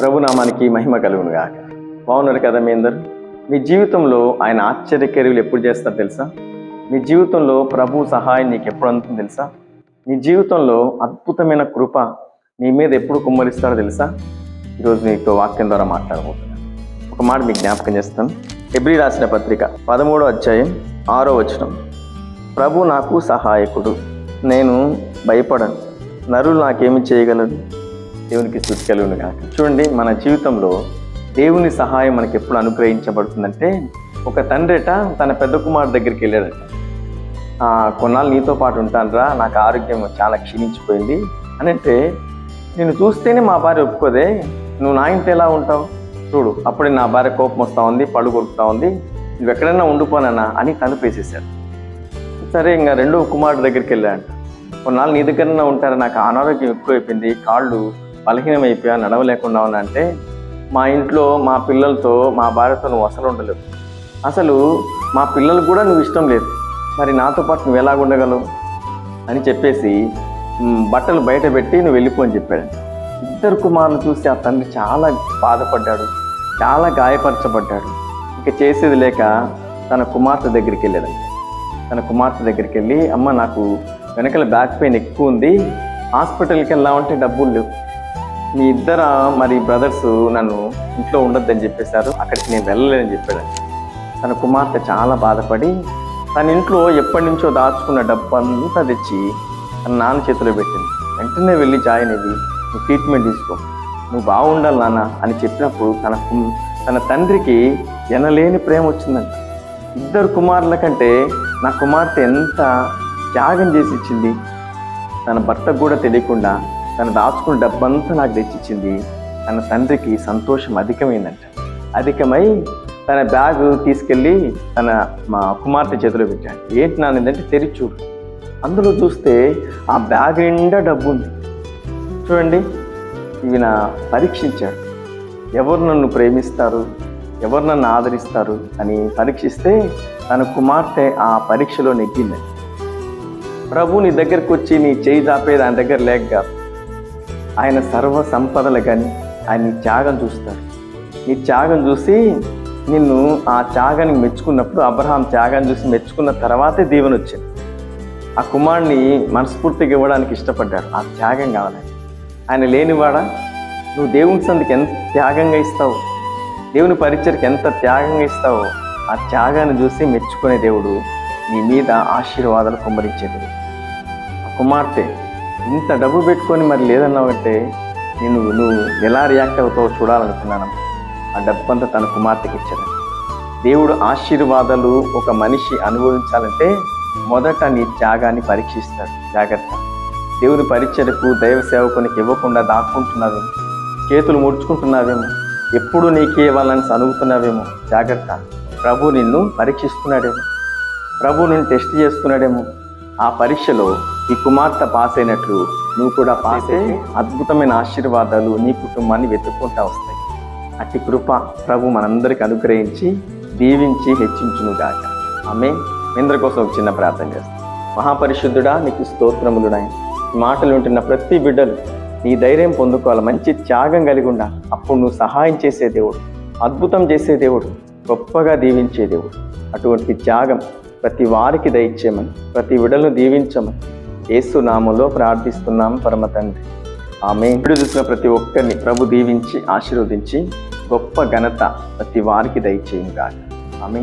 ప్రభునామానికి మహిమ కలుగును గాక బాగున్నారు కదా మీ అందరు? మీ జీవితంలో ఆయన ఆశ్చర్యకర్యలు ఎప్పుడు చేస్తారు తెలుసా? మీ జీవితంలో ప్రభు సహాయం నీకు ఎప్పుడు అందుతుంది తెలుసా? నీ జీవితంలో అద్భుతమైన కృప నీ మీద ఎప్పుడు కుమ్మరిస్తాడో తెలుసా? ఈరోజు నీతో వాక్యం ద్వారా మాట్లాడబోతున్నాను ఒక మాట మీకు జ్ఞాపకం చేస్తాను. ఎబ్రి రాసిన పత్రిక పదమూడో అధ్యాయం ఆరో వచనం. ప్రభు నాకు సహాయకుడు. నేను భయపడను. నరులు నాకేమి చేయగలరు? దేవునికి స్థుతి కలుగును కాక చూడండి మన జీవితంలో దేవుని సహాయం మనకి ఎప్పుడు అనుగ్రహించబడుతుందంటే ఒక తండ్రిట తన పెద్ద కుమారుడు దగ్గరికి వెళ్ళాడట. కొన్నాళ్ళు నీతో పాటు ఉంటానరా నాకు ఆరోగ్యం చాలా క్షీణించిపోయింది అని అంటే నేను చూస్తేనే మా భార్య ఒప్పుకోదే నువ్వు నా ఇంటి ఎలా ఉంటావు? చూడు అప్పుడే నా భార్య కోపం వస్తూ ఉంది పళ్ళు కొరుకుతా ఉంది నువ్వు ఎక్కడైనా ఉండిపోనన్నా అని కనిపేసేసాడు సరే ఇంకా రెండో కుమారుడు దగ్గరికి వెళ్ళాడు కొన్నాళ్ళు నీ దగ్గరనే ఉంటారు నాకు అనారోగ్యం ఎక్కువైపోయింది కాళ్ళు బలహీనమైపోయా నడవలేకుండా ఉన్నా అంటే మా ఇంట్లో మా పిల్లలతో మా భార్యతో నువ్వు అసలు ఉండలేవు. అసలు మా పిల్లలు కూడా నువ్వు ఇష్టం లేదు. మరి నాతో పాటు నువ్వు ఎలాగ ఉండగలవు? అని చెప్పేసి బట్టలు బయట పెట్టి నువ్వు వెళ్ళిపో అని చెప్పాడు. ఇద్దరు కుమారులు చూసి ఆ తండ్రి చాలా బాధపడ్డాడు చాలా గాయపరచబడ్డాడు. ఇక చేసేది లేక తన కుమార్తె దగ్గరికి వెళ్ళాడు తన కుమార్తె దగ్గరికి వెళ్ళి అమ్మ నాకు వెనకల బ్యాక్ పెయిన్ ఎక్కువ ఉంది హాస్పిటల్కి వెళ్దామంటే డబ్బులు లేవు. మీ ఇద్దర మరి బ్రదర్స్ నన్ను ఇంట్లో ఉండొద్దని చెప్పేశారు. అక్కడికి నేను వెళ్ళలేని చెప్పాడు. తన కుమార్తె చాలా బాధపడి తన ఇంట్లో ఎప్పటి నుంచో దాచుకున్న డబ్బు అంతా తెచ్చి తన నాన్న చేతిలో పెట్టింది. వెంటనే వెళ్ళి జాయిన్ అయ్యి నువ్వు ట్రీట్మెంట్ తీసుకో. నువ్వు బాగుండాలి నాన్న అని చెప్పినప్పుడు తన తన తండ్రికి ఎనలేని ప్రేమ వచ్చిందంట. ఇద్దరు కుమారుల కంటే నా కుమార్తె ఎంత త్యాగం చేసి ఇచ్చింది? తన భర్తకు కూడా తెలియకుండా తను దాచుకున్న డబ్బంతా నాకు తెచ్చిచ్చింది. తన తండ్రికి సంతోషం అధికమైందంట. అధికమై తన బ్యాగ్ తీసుకెళ్ళి తన మా కుమార్తె చేతిలో పెట్టాడు. ఏంటి నానిందంటే తెరిచి చూడు అందులో చూస్తే ఆ బ్యాగ్ నిండా డబ్బు ఉంది చూడండి ఈయన పరీక్షించాడు. ఎవరు నన్ను ప్రేమిస్తారు? ఎవరు నన్ను ఆదరిస్తారు? అని పరీక్షిస్తే తన కుమార్తె ఆ పరీక్షలో నెగ్గింది ప్రభు నీ దగ్గరకు వచ్చి నీ చేయి దాపే దాని దగ్గర లేక కాదు ఆయన సర్వ సంపదలు కానీ ఆయన నీ త్యాగం చూస్తారు. నీ త్యాగం చూసి నిన్ను ఆ త్యాగాన్ని మెచ్చుకున్నప్పుడు అబ్రహాం త్యాగాన్ని చూసి మెచ్చుకున్న తర్వాతే దీవెన వచ్చింది. ఆ కుమారుని మనస్ఫూర్తిగా ఇవ్వడానికి ఇష్టపడ్డారు ఆ త్యాగం కావాలి. ఆయన లేనివాడా నువ్వు దేవుని సందికి ఎంత త్యాగంగా ఇస్తావు? దేవుని పరిచయకి ఎంత త్యాగంగా ఇస్తావో? ఆ త్యాగాన్ని చూసి మెచ్చుకునే దేవుడు నీ మీద ఆశీర్వాదాలు కుమ్మరించే దేవుడు ఆ కుమార్తె ఇంత డబ్బు పెట్టుకొని మరి లేదన్నావంటే నేను నువ్వు ఎలా రియాక్ట్ అవుతావో చూడాలనుకున్నాను. ఆ డబ్బంతా తన కుమార్తెకి ఇచ్చాను. దేవుడు ఆశీర్వాదాలు ఒక మనిషి అనుభవించాలంటే మొదట నీ త్యాగాన్ని పరీక్షిస్తాడు. జాగ్రత్త. దేవుని పరీక్షలకు దైవ సేవకునికి ఇవ్వకుండా దాక్కుంటున్నావేమో. చేతులు ముడుచుకుంటున్నావేమో. ఎప్పుడు నీకే ఇవ్వాలని అనుగుతున్నావేమో జాగ్రత్త. ప్రభు నిన్ను పరీక్షిస్తున్నాడేమో. ప్రభు నిన్ను టెస్ట్ చేస్తున్నాడేమో. ఆ పరీక్షలో ఈ కుమార్తె పాస్ అయినట్లు నువ్వు కూడా పాస్ అయ్యి అద్భుతమైన ఆశీర్వాదాలు నీ కుటుంబాన్ని వెతుక్కుంటా వస్తాయి. అట్టి కృప ప్రభు మనందరికి అనుగ్రహించి దీవించి హెచ్చించునుగాక ఆమె ఇంద్ర కోసం ఒక చిన్న ప్రార్థన చేస్తాం. మహాపరిశుద్ధుడా నీకు స్తోత్రములున్నాయి. ఈ మాటలు ఉంటున్న ప్రతి బిడ్డలు నీ ధైర్యం పొందుకోవాలి. మంచి త్యాగం కలిగి ఉండాలి అప్పుడు నువ్వు సహాయం చేసే దేవుడు అద్భుతం చేసే దేవుడు గొప్పగా దీవించే దేవుడు. అటువంటి త్యాగం ప్రతి వారికి దయచేయమని ప్రతి విడలను దీవించమని యేసు నామంలో ప్రార్థిస్తున్నాం పరమ తండ్రి. ఆమె ఇప్పుడు చూసిన ప్రతి ఒక్కరిని ప్రభు దీవించి ఆశీర్వదించి గొప్ప ఘనత ప్రతి వారికి దయచేయం కాక ఆమె